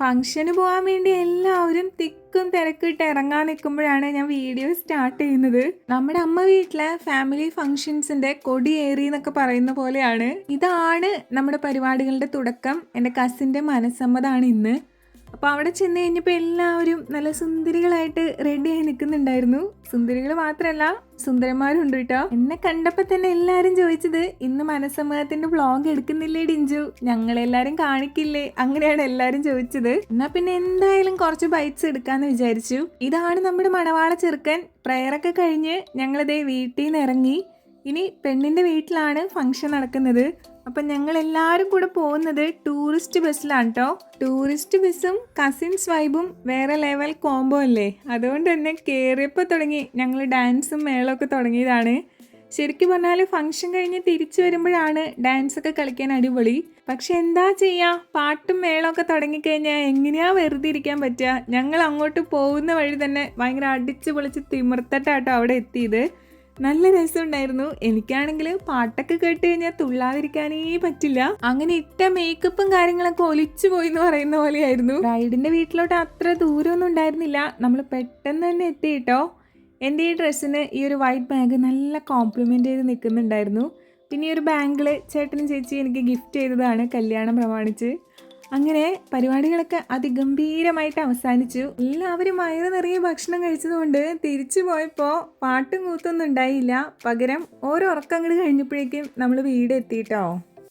ഫംഗ്ഷന് പോകാൻ വേണ്ടി എല്ലാവരും തിക്കും തിരക്കിട്ട് ഇറങ്ങാൻ നിൽക്കുമ്പോഴാണ് ഞാൻ വീഡിയോ സ്റ്റാർട്ട് ചെയ്യുന്നത്. നമ്മുടെ അമ്മ വീട്ടിലെ ഫാമിലി ഫംഗ്ഷൻസിന്റെ കൊടിയേറി എന്നൊക്കെ പറയുന്ന പോലെയാണ്. ഇതാണ് നമ്മുടെ പരിപാടികളുടെ തുടക്കം. എന്റെ കസിന്റെ മനസ്സമ്മതാണ് ഇന്ന്. അപ്പോൾ അവിടെ ചെന്ന് കഴിഞ്ഞപ്പോൾ എല്ലാവരും നല്ല സുന്ദരികളായിട്ട് റെഡിയായി നിൽക്കുന്നുണ്ടായിരുന്നു സുന്ദരികൾ മാത്രമല്ല സുന്ദരന്മാരുണ്ട് കേട്ടോ. എന്നെ കണ്ടപ്പോൾ തന്നെ എല്ലാവരും ചോദിച്ചത് ഇന്ന് മനസ്സമ്മതത്തിന്റെ വ്ളോഗ് എടുക്കുന്നില്ലേ ഡിഞ്ചു? ഞങ്ങളെല്ലാരും കാണിക്കില്ലേ? അങ്ങനെയാണ് എല്ലാവരും ചോദിച്ചത്. എന്നാ പിന്നെ എന്തായാലും കുറച്ച് ബൈറ്റ്സ് എടുക്കാന്ന് വിചാരിച്ചു. ഇതാണ് നമ്മുടെ മണവാള ചെറുക്കൻ. പ്രയറൊക്കെ കഴിഞ്ഞ് ഞങ്ങളിതേ വീട്ടിൽ നിന്ന് ഇറങ്ങി. ഇനി പെണ്ണിന്റെ വീട്ടിലാണ് ഫംഗ്ഷൻ നടക്കുന്നത്. അപ്പം ഞങ്ങൾ എല്ലാവരും കൂടെ പോകുന്നത് ടൂറിസ്റ്റ് ബസ്സിലാണ് കേട്ടോ ടൂറിസ്റ്റ് ബസ്സും കസിൻസ് വൈബും വേറെ ലെവൽ കോംബോ അല്ലേ? അതുകൊണ്ട് തന്നെ കയറിയപ്പോൾ തുടങ്ങി. ഞങ്ങൾ ഡാൻസും മേളമൊക്കെ തുടങ്ങിയതാണ്. ശരിക്കും പറഞ്ഞാൽ ഫംഗ്ഷൻ കഴിഞ്ഞ് തിരിച്ചു വരുമ്പോഴാണ് ഡാൻസൊക്കെ കളിക്കാൻ അടിപൊളി. പക്ഷെ എന്താ ചെയ്യാ? പാട്ടും മേളമൊക്കെ തുടങ്ങിക്കഴിഞ്ഞാൽ എങ്ങനെയാ വെറുതെ ഇരിക്കാൻ പറ്റുക? ഞങ്ങൾ അങ്ങോട്ട് പോകുന്ന വഴി തന്നെ ഭയങ്കര അടിച്ചു പൊളിച്ച് തിമിർത്തട്ടാട്ടോ അവിടെ എത്തിയത്. നല്ല രസമുണ്ടായിരുന്നു. എനിക്കാണെങ്കിൽ പാട്ടൊക്കെ കേട്ട് കഴിഞ്ഞാൽ തുള്ളാതിരിക്കാനേ പറ്റില്ല. അങ്ങനെ ഇട്ട മേക്കപ്പും കാര്യങ്ങളൊക്കെ ഒലിച്ചു പോയി എന്ന് പറയുന്ന പോലെയായിരുന്നു. റൈഡിന്റെ വീട്ടിലോട്ട് അത്ര ദൂരമൊന്നും ഉണ്ടായിരുന്നില്ല. നമ്മൾ പെട്ടെന്ന് തന്നെ എത്തി കേട്ടോ എന്റെ ഈ ഡ്രസ്സിന് ഈ ഒരു വൈറ്റ് ബാഗ് നല്ല കോംപ്ലിമെന്റ് ചെയ്ത് നിൽക്കുന്നുണ്ടായിരുന്നു പിന്നെ ഈ ഒരു ബാങ്കിൾ ചേട്ടനും ചേച്ചി എനിക്ക് ഗിഫ്റ്റ് ചെയ്തതാണ് കല്യാണം പ്രമാണിച്ച്. അങ്ങനെ പരിപാടികളൊക്കെ അതിഗംഭീരമായിട്ട് അവസാനിച്ചു. എല്ലാവരും വയറ് നിറയെ ഭക്ഷണം കഴിച്ചതുകൊണ്ട് തിരിച്ചു പോയപ്പോൾ പാട്ടും കൂത്തൊന്നും ഉണ്ടായില്ല. പകരം ഓരോ ഉറക്കങ്ങൾ കഴിഞ്ഞപ്പോഴേക്കും നമ്മൾ വീട് എത്തിയിട്ടോ